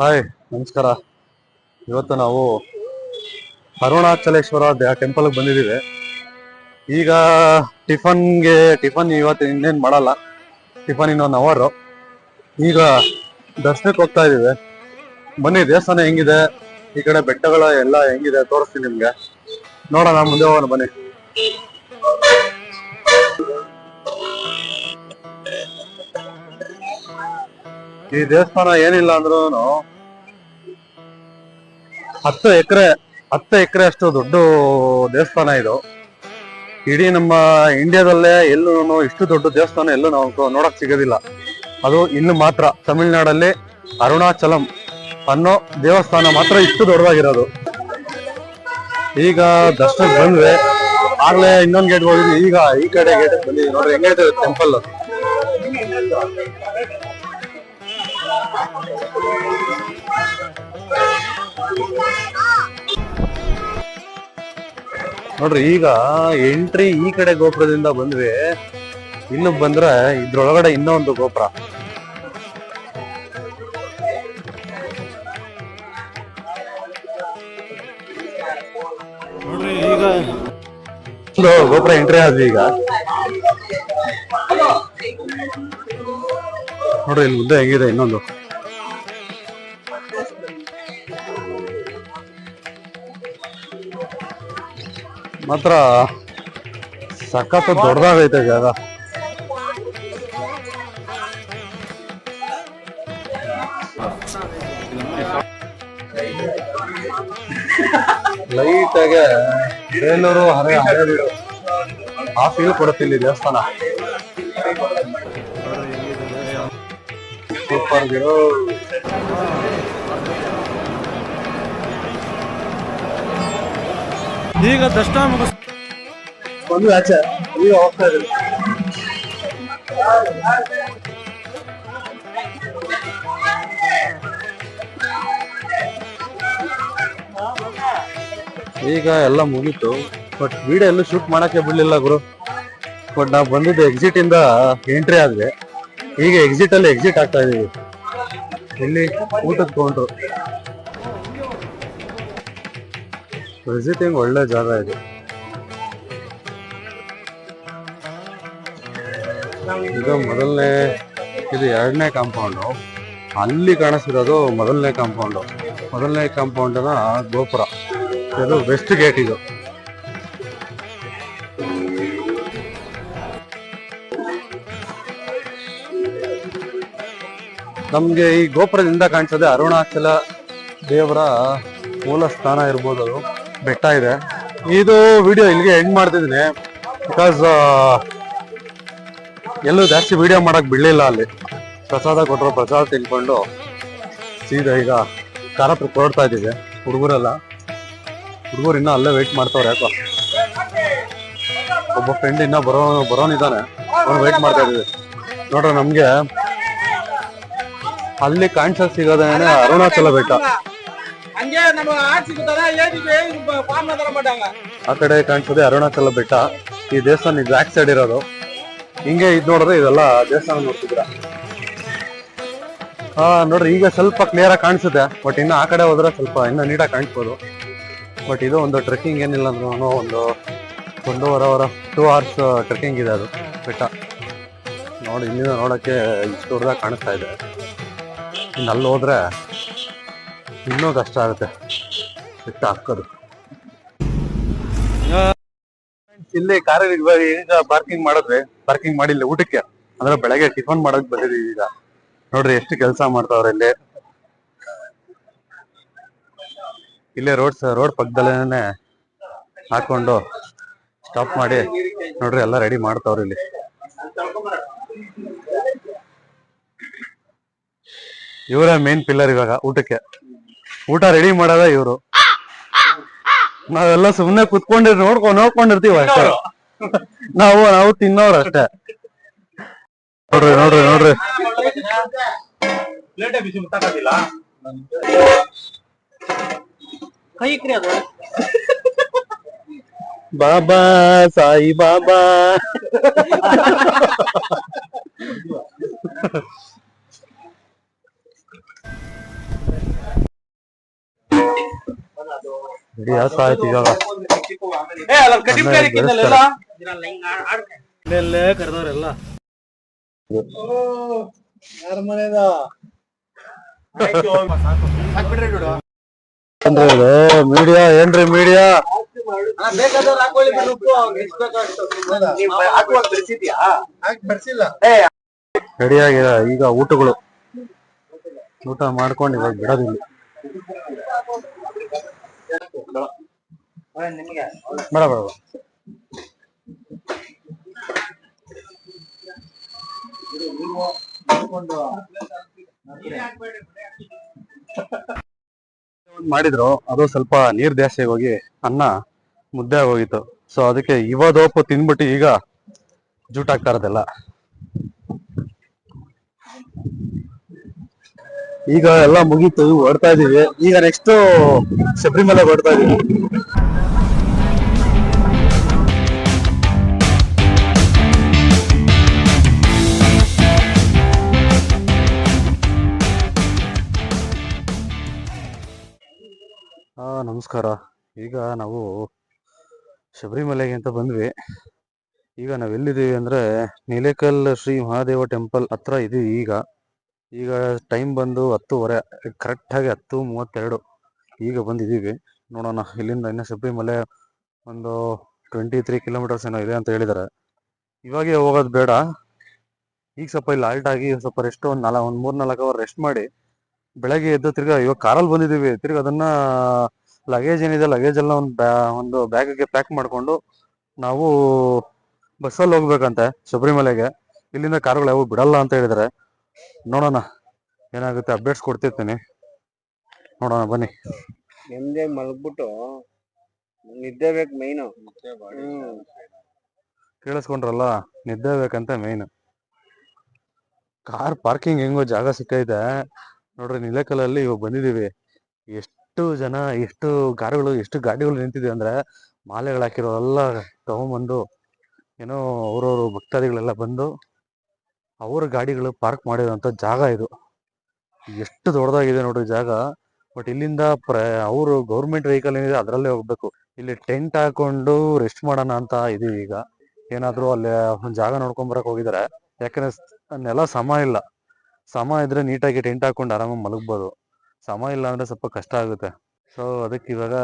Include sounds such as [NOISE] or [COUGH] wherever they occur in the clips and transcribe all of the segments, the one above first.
Hi, ನಮಸ್ಕಾರ. ಇವತ್ತು ನಾವು ಅರುಣಾಚಲೇಶ್ವರ ಟೆಂಪಲ್ಗೆ ಬಂದಿದ್ದೀವಿ. ಈಗ ಟಿಫನ್ಗೆ, ಟಿಫನ್ ಇವತ್ತು ಇನ್ನೇನು ಮಾಡಲ್ಲ. ಟಿಫನ್ ಇನ್ನೊಂದು ಅವರು. ಈಗ ದರ್ಶನಕ್ಕೆ ಹೋಗ್ತಾ ಇದ್ದೀವಿ. ಬನ್ನಿ, ದೇವಸ್ಥಾನ ಹೆಂಗಿದೆ? ಈ ಕಡೆ ಬೆಟ್ಟಗಳು ಎಲ್ಲ ಹೆಂಗಿದೆ? ತೋರಿಸ್ತೀನಿ ನಿಮಗೆ. ನೋಡೋಣ, ಮುಂದೆ ಹೋಗೋಣ, ಬನ್ನಿ. ಈ ದೇವಸ್ಥಾನ ಏನಿಲ್ಲ ಅಂದ್ರೂ ಹತ್ತು ಎಕರೆ ಹತ್ತು ಎಕರೆ ಅಷ್ಟು ದೊಡ್ಡ ದೇವಸ್ಥಾನ ಇದು. ಇಡೀ ನಮ್ಮ ಇಂಡಿಯಾದಲ್ಲೇ ಎಲ್ಲೂ ಇಷ್ಟು ದೊಡ್ಡ ದೇವಸ್ಥಾನ ಎಲ್ಲೂ ನಾವು ನೋಡಕ್ ಸಿಗೋದಿಲ್ಲ. ಅದು ಇನ್ನು ಮಾತ್ರ ತಮಿಳ್ನಾಡಲ್ಲಿ ಅರುಣಾಚಲಂ ಅನ್ನೋ ದೇವಸ್ಥಾನ ಮಾತ್ರ ಇಷ್ಟು ದೊಡ್ಡದಾಗಿರೋದು. ಈಗ ದರ್ಶನಕ್ಕೆ ಬಂದ್ರೆ ಆಗ್ಲೇ ಇನ್ನೊಂದ್ ಗೇಟ್ ಹೋಗಿದ್ವಿ. ಈಗ ಈ ಕಡೆ ಗೇಟ್ ಬಂದಿದ್ವಿ ನೋಡ್ರಿ ಹೆಂಗೈತೆ ಟೆಂಪಲ್ ನೋಡ್ರಿ ಈಗ ಎಂಟ್ರಿ ಈ ಕಡೆ ಗೋಪುರದಿಂದ ಬಂದ್ವಿ. ಇನ್ನು ಬಂದ್ರೆ ಇದ್ರೊಳಗಡೆ ಇನ್ನೂ ಒಂದು ಗೋಪುರ. ನೋಡ್ರಿ ಈಗ ಗೋಪುರ ಎಂಟ್ರಿ ಆದ್ವಿ ಈಗ. ನೋಡ್ರಿ ಇಲ್ಲಿ ಮುಂದೆ ಹೆಂಗಿದೆ ಇನ್ನೊಂದು. ಮಾತ್ರ ಸಖತ್ ದೊಡ್ಡದಾಗೈತೆ ಜಾಗ. ಲೈಟ್ ಆಗಿ ಬೇಲೂರು ಹಳೆ ಹಳೆ ಬಿಡು. ಆ ಫೀಲ್ ಕೊಡುತ್ತೆ ಇಲ್ಲಿ ದೇವಸ್ಥಾನ. ಸೂಪರ್ ಬಿಡು. ಈಗ ದರ್ಶನ ಮುಗಿಸ್ ಒಂದು ಆಚೆ ಈಗ ಹೋಗ್ತಾ ಇದ್ದೀನಿ ಈಗ ಎಲ್ಲ ಮುಗೀತು ಬಟ್ ವಿಡಿಯೋ ಎಲ್ಲೂ ಶೂಟ್ ಮಾಡಕ್ಕೆ ಬಿಡ್ಲಿಲ್ಲ ಗುರು. ಬಟ್ ನಾವು ಬಂದಿದ್ದು ಎಕ್ಸಿಟ್ ಇಂದ ಎಂಟ್ರಿ ಆದ್ರೆ ಈಗ ಎಕ್ಸಿಟ್ ಅಲ್ಲಿ ಎಕ್ಸಿಟ್ ಆಗ್ತಾ ಇದೀವಿ. ಇಲ್ಲಿ ಊಟದ ಕೌಂಟ್ರು ವಿಸಿಟಿಂಗ್ ಒಳ್ಳೆ ಜಾಗ ಇದೆ. ಇದು ಮೊದಲನೇ, ಇದು ಎರಡನೇ ಕಾಂಪೌಂಡು ಅಲ್ಲಿ ಕಾಣಿಸ್ತಿರೋದು ಮೊದಲನೇ ಕಾಂಪೌಂಡು ಮೊದಲನೇ ಕಾಂಪೌಂಡನ ಗೋಪುರ. ಇದು ವೆಸ್ಟ್ ಗೇಟ್ ಇದು. ನಮಗೆ ಈ ಗೋಪುರದಿಂದ ಕಾಣಿಸೋದೆ ಅರುಣಾಚಲ ದೇವರ ಮೂಲ ಸ್ಥಾನ ಇರ್ಬೋದು ಅದು. ಬೆಟ್ಟ ಇದೆ. ಇದು ವಿಡಿಯೋ ಇಲ್ಲಿಗೆ ಎಂಡ್ ಮಾಡ್ತಿದ್ದೀನಿ. ಬಿಕಾಸ್ ಎಲ್ಲೂ ಜಾಸ್ತಿ ವಿಡಿಯೋ ಮಾಡೋಕೆ ಬಿಡಲಿಲ್ಲ ಅಲ್ಲಿ. ಪ್ರಸಾದ ಕೊಟ್ಟರು ಪ್ರಸಾದ ತಿನ್ಕೊಂಡು ಸೀದಾ ಈಗ ಕಾರತ್ರ ಹೊರಡ್ತಾ ಇದ್ದೀವಿ, ಹುಡುಗರೆಲ್ಲ. ಹುಡುಗರು ಇನ್ನೂ ಅಲ್ಲೇ ವೆಯ್ಟ್ ಮಾಡ್ತಾವ್ರೆ, ಯಾಕೋ. ಒಬ್ಬ ಫ್ರೆಂಡ್ ಇನ್ನೂ ಬರೋ, ಬರೋನಿದ್ದಾನೆ. ಅವ್ನು ವೆಯ್ಟ್ ಮಾಡ್ತಾ ಇದ್ದೀವಿ. ನೋಡ್ರಿ ನಮಗೆ ಅಲ್ಲಿ ಕಾಣಿಸ ಸಿಗೋದೇನೆ ಅರುಣಾಚಲ ಬೆಟ್ಟ. ಹಂಗೆ ನಮ್ಮ ಫಾರ್ಮ್ ಮಾಡಂಗ ಆ ಕಡೆ ಕಾಣಿಸೋದೆ ಅರುಣಾಚಲ ಬೆಟ್ಟ ಈ ದೇವಸ್ಥಾನ ಇದು ಬ್ಯಾಕ್ ಸೈಡ್ ಇರೋದು. ಹಿಂಗೆ ಇದು ನೋಡಿದ್ರೆ ಇದೆಲ್ಲ ದೇವಸ್ಥಾನ ನೋಡ್ತಿದ್ರ ಹಾ ನೋಡ್ರಿ, ಈಗ ಸ್ವಲ್ಪ ಕ್ಲಿಯರ್ ಆಗಿ ಕಾಣಿಸುತ್ತೆ. ಬಟ್ ಇನ್ನು ಆ ಕಡೆ ಹೋದ್ರೆ ಸ್ವಲ್ಪ ಇನ್ನೂ ನೀಟಾಗಿ ಕಾಣಿಸ್ಬೋದು. ಬಟ್ ಇದು ಒಂದು ಟ್ರೆಕ್ಕಿಂಗ್ ಏನಿಲ್ಲ ನಾನು, ಒಂದು ಒಂದು ಅವರ್ ಟೂ ಅವರ್ಸ್ ಟ್ರೆಕ್ಕಿಂಗ್ ಇದೆ ಅದು, ಬೆಟ್ಟ. ನೋಡಿ, ಇಲ್ಲಿಂದ ನೋಡೋಕ್ಕೆ ಇಷ್ಟು ದೂರದಾಗ ಕಾಣಿಸ್ತಾ ಇದೆ. ಇನ್ನು ಅಲ್ಲಿ ಹೋದ್ರೆ ಇನ್ನೂ ಕಷ್ಟ ಆಗುತ್ತೆ. ಬೆಟ್ಟ ಹಾಕೋದು. ಇಲ್ಲಿ ಕಾರ್ ಈಗ ಪಾರ್ಕಿಂಗ್ ಮಾಡಿದ್ರೆ ಪಾರ್ಕಿಂಗ್ ಮಾಡಿಲ್ಲ ಊಟಕ್ಕೆ. ಅಂದ್ರೆ ಬೆಳಗ್ಗೆ ಟಿಫನ್ ಮಾಡಕ್ ಬಂದಿದೀವಿ ಈಗ. ನೋಡ್ರಿ ಎಷ್ಟು ಕೆಲಸ ಮಾಡ್ತಾವ್ರೆ ಇಲ್ಲಿ. ಇಲ್ಲೇ ರೋಡ್ ರೋಡ್ ಪಕ್ಕದಲ್ಲೇನೆ ಹಾಕೊಂಡು ಸ್ಟಾಪ್ ಮಾಡಿ ನೋಡ್ರಿ ಎಲ್ಲ ರೆಡಿ ಮಾಡ್ತಾವ್ರಿ ಇಲ್ಲಿ. ಇವರೇ ಮೇನ್ ಪಿಲ್ಲರ್ ಇವಾಗ ಊಟಕ್ಕೆ. ಊಟ ರೆಡಿ ಮಾಡೋದ ಇವ್ರು. ನಾವೆಲ್ಲ ಸುಮ್ನೆ ಕುತ್ಕೊಂಡಿರ್ ನೋಡ್ಕೊಂಡ್ ನೋಡ್ಕೊಂಡಿರ್ತೀವಿ ಅಷ್ಟೇ. ನಾವು ನಾವು ತಿನ್ನೋರು ಅಷ್ಟೇ. ನೋಡ್ರಿ ನೋಡ್ರಿ ನೋಡ್ರಿ. ಬಾಬಾ ಸಾಯಿ ಬಾಬಾ. [LAUGHS] [LAUGHS] ಆಯ್ತು ಇವಾಗ. ಕರೆದವ್ರೆಲ್ಲ. ಯಾರ ಮನೆದ ಮೀಡಿಯಾ ಏನ್ರಿ ಮೀಡಿಯಾ ಬೇಕಾದ್ರೆ ಹಾಕೊಳ್ಳಿ ಬಿಡು ಉಪ್ಪು, ಅವ್ನಿಗೆ ಎಷ್ಟು ಬೇಕೋ ಅಷ್ಟು. ನೀವ್ ಹಾಕುವಾಗ ಬೆಳ್ಸಿದ್ಯಾ? ರೆಡಿ ಆಗಿದೆ ಈಗ ಊಟಗಳು. ಊಟ ಮಾಡ್ಕೊಂಡು ಇವಾಗ ಬಿಡೋದಿಲ್ಲ. ಬೇಡ ಬೇಡ ಮಾಡಿದ್ರು, ಅದು ಸ್ವಲ್ಪ ನೀರ್ ಹೋಗಿ ಅನ್ನ ಮುದ್ದೆ ಆಗೋಗಿತ್ತು. ಸೊ ಅದಕ್ಕೆ ಇವದೋಪು ತಿನ್ಬಿಟ್ಟು ಈಗ ಜೂಟ್ ಆಗ್ತಾ ಇರೋದೆಲ್ಲ. ಈಗ ಎಲ್ಲ ಮುಗೀತು ಹೊಡ್ತಾ ಇದೀವಿ. ಈಗ ನೆಕ್ಸ್ಟ್ ಶಬರಿಮಲೆ ಹೊಡ್ತಾ ಇದೀವಿ. ಹಾ ನಮಸ್ಕಾರ. ಈಗ ನಾವು ಶಬರಿಮಲೆಗೆ ಅಂತ ಬಂದ್ವಿ. ಈಗ ನಾವೆಲ್ಲಿದ್ದೀವಿ ಅಂದರೆ ಅಂದ್ರೆ ನೀಲೇಕಲ್ ಶ್ರೀ ಮಹಾದೇವ ಟೆಂಪಲ್ ಹತ್ರ ಇದೀವಿ ಈಗ. ಈಗ ಟೈಮ್ ಬಂದು ಹತ್ತುವರೆ ಕರೆಕ್ಟಾಗಿ ಹತ್ತು ಮೂವತ್ತೆರಡು ಈಗ ಬಂದಿದ್ದೀವಿ. ನೋಡೋಣ, ಇಲ್ಲಿಂದ ಇನ್ನು ಶಬರಿಮಲೆ ಒಂದು ಟ್ವೆಂಟಿ ತ್ರೀ ಕಿಲೋಮೀಟರ್ಸ್ ಏನೋ ಇದೆ ಅಂತ ಹೇಳಿದ್ದಾರೆ. ಇವಾಗೇ ಹೋಗೋದು ಬೇಡ. ಈಗ ಸ್ವಲ್ಪ ಇಲ್ಲಿ ಆಲ್ಟ್ ಆಗಿ ಸ್ವಲ್ಪ ರೆಸ್ಟ್ ಒಂದು ನಾಲ್ಕು ಒಂದು ಮೂರು ನಾಲ್ಕು ಅವರ್ ರೆಸ್ಟ್ ಮಾಡಿ ಬೆಳಗ್ಗೆ ಎದ್ದು ತಿರ್ಗಾ ಇವಾಗ ಕಾರಲ್ಲಿ ಬಂದಿದ್ದೀವಿ. ತಿರ್ಗಿ ಅದನ್ನ ಲಗೇಜ್ ಏನಿದೆ ಲಗೇಜ್ ಒಂದು ಬ್ಯಾ, ಒಂದು ಬ್ಯಾಗ್ಗೆ ಪ್ಯಾಕ್ ಮಾಡಿಕೊಂಡು ನಾವು ಬಸ್ಸಲ್ಲಿ ಹೋಗ್ಬೇಕಂತೆ ಶಬರಿಮಲೆಗೆ ಇಲ್ಲಿಂದ ಕಾರುಗಳು ಯಾವ ಬಿಡಲ್ಲ ಅಂತ ಹೇಳಿದಾರೆ ನೋಡೋಣ. ಏನಾಗುತ್ತೆ ಅಪ್ಡೇಟ್ಸ್ ಕೊಡ್ತಿರ್ತೀನಿ. ನೋಡೋಣ ಬನ್ನಿ. ನೆಮ್ಮದಿ ಮಲಗ್ಬಿಟ್ಟು ನಿದ್ದೆ ಬೇಕು ಮೈನು ಕೇಳಿಸ್ಕೊಂಡ್ರಲ್ಲ ನಿದ್ದೆ ಬೇಕಂತ ಮೇನ್ ಕಾರ್ ಪಾರ್ಕಿಂಗ್ ಹೆಂಗೋ ಜಾಗ ಸಿಕ್ಕೈತೆ. ನೋಡ್ರಿ ನಿಲೇಕಲಲ್ಲಿ ಇವಾಗ ಬಂದಿದೀವಿ. ಎಷ್ಟು ಜನ ಎಷ್ಟು ಕಾರುಗಳು ಎಷ್ಟು ಗಾಡಿಗಳು ನಿಂತಿದೆ ಅಂದ್ರೆ ಮಾಲೆಗಳು ಹಾಕಿರೋರೆಲ್ಲ ತಗೊಂಬಂದು ಏನೋ ಅವ್ರವ್ರು ಭಕ್ತಾದಿಗಳೆಲ್ಲ ಬಂದು ಅವ್ರ ಗಾಡಿಗಳು ಪಾರ್ಕ್ ಮಾಡಿರೋಂಥ ಜಾಗ ಇದು. ಎಷ್ಟು ದೊಡ್ಡದಾಗಿದೆ ನೋಡ್ರಿ ಜಾಗ. ಬಟ್ ಇಲ್ಲಿಂದ ಪ್ರ, ಅವರು ಗೌರ್ಮೆಂಟ್ ವೆಹಿಕಲ್ ಏನಿದೆ ಅದರಲ್ಲೇ ಹೋಗ್ಬೇಕು. ಇಲ್ಲಿ ಟೆಂಟ್ ಹಾಕೊಂಡು ರೆಸ್ಟ್ ಮಾಡೋಣ ಅಂತ ಇದೀವಿ ಈಗ. ಏನಾದರೂ ಅಲ್ಲಿ ಜಾಗ ನೋಡ್ಕೊಂಡ್ ಬರಕ್ ಹೋಗಿದಾರೆ. ಯಾಕಂದ್ರೆ ನೆಲ ಸಮ ಇಲ್ಲ. ಸಮ ಇದ್ರೆ ನೀಟಾಗಿ ಟೆಂಟ್ ಹಾಕೊಂಡು ಆರಾಮಾಗಿ ಮಲಗ್ಬೋದು. ಸಮ ಇಲ್ಲ ಅಂದ್ರೆ ಸ್ವಲ್ಪ ಕಷ್ಟ ಆಗುತ್ತೆ. ಸೊ ಅದಕ್ಕೆ ಇವಾಗ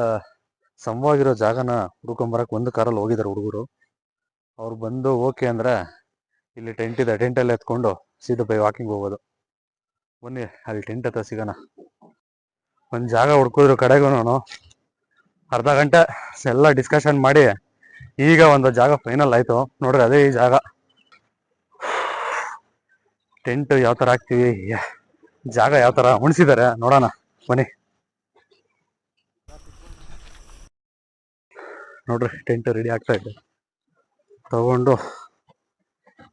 ಸಮವಾಗಿರೋ ಜಾಗನ ಹುಡ್ಕೊಂಬರಕ್ಕೆ ಬರಕ್ ಒಂದು ಕಾರಲ್ಲಿ ಹೋಗಿದ್ದಾರೆ ಹುಡುಗರು. ಅವ್ರು ಬಂದು ಓಕೆ ಅಂದ್ರೆ ಇಲ್ಲಿ ಟೆಂಟ್ ಇದೆ ಟೆಂಟ್ ಅಲ್ಲಿ ಎತ್ಕೊಂಡು ಸೀದಾ ಬೈ ವಾಕಿಂಗ್ ಹೋಗೋದು. ಬನ್ನಿ, ಅಲ್ಲಿ ಟೆಂಟ್ ಹತ್ರ ಸಿಗೋಣ. ಒಂದ್ ಜಾಗ ಹುಡ್ಕಿದ್ರು ಕಡೆಗೂ ಅರ್ಧ ಗಂಟೆ ಎಲ್ಲ ಡಿಸ್ಕಷನ್ ಮಾಡಿ ಈಗ ಒಂದು ಜಾಗ ಫೈನಲ್ ಆಯ್ತು. ನೋಡ್ರಿ ಅದೇ ಈ ಜಾಗ. ಟೆಂಟ್ ಯಾವ ತರ ಹಾಕ್ತಿವಿ? ಜಾಗ ಯಾವ ತರ ಉಣಿಸಿದ್ದಾರೆ ನೋಡೋಣ, ಬನ್ನಿ. ನೋಡ್ರಿ ಟೆಂಟ್ ರೆಡಿ ಆಗ್ತಾ ಇದೆ. ತಗೊಂಡು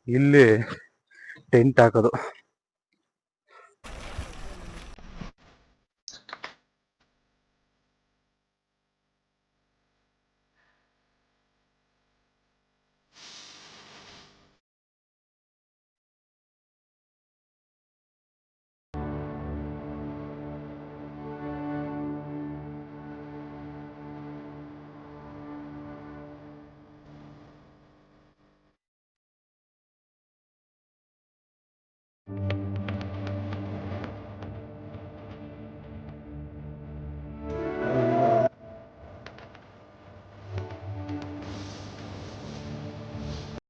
ಇಲ್ಲಿ ಟೆಂಟ್ ಹಾಕೋದು.